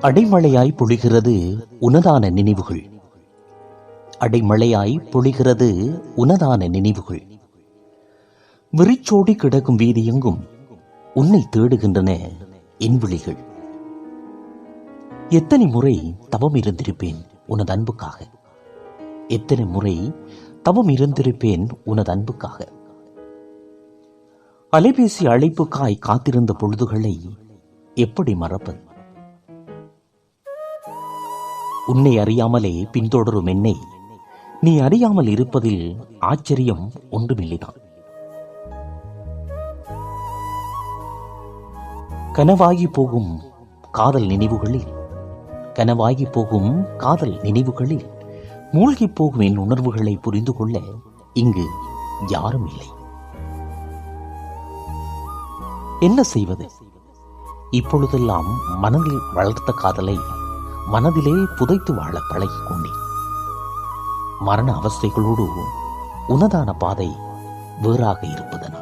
அடைமழையாய் பொழிகிறது உனதான நினைவுகள். அடைமழையாய் பொழிகிறது உனதான நினைவுகள். விரிச்சோடி கிடக்கும் வீதியெங்கும் உன்னை தேடுகின்றன என் விழிகள். எத்தனை முறை தவம் இருந்திருப்பேன் உனது அன்புக்காக. எத்தனை முறை தவம் இருந்திருப்பேன் உனது அன்புக்காக. அலைபேசி அழைப்புக்காய் காத்திருந்த பொழுதுகளை எப்படி மறப்பது? உன்னை அறியாமலே பின்தொடரும் என்னை. நீ அறியாமல் இருப்பதில் ஆச்சரியம் ஒன்றுமில்லைதான். கனவாகி போகும் காதல் நினைவுகளில் கனவாகி போகும் காதல் நினைவுகளில் மூழ்கி போகும் என் உணர்வுகளை புரிந்து கொள்ள இங்கு யாரும் இல்லை. என்ன செய்வது? இப்பொழுதெல்லாம் மனதில் வளர்த்த காதலை மனதிலே புதைத்து வாழ பழகிக் கொண்டேன் மரண அவஸ்தைகளோடு உனதான பாதை வேறாக இருப்பதன்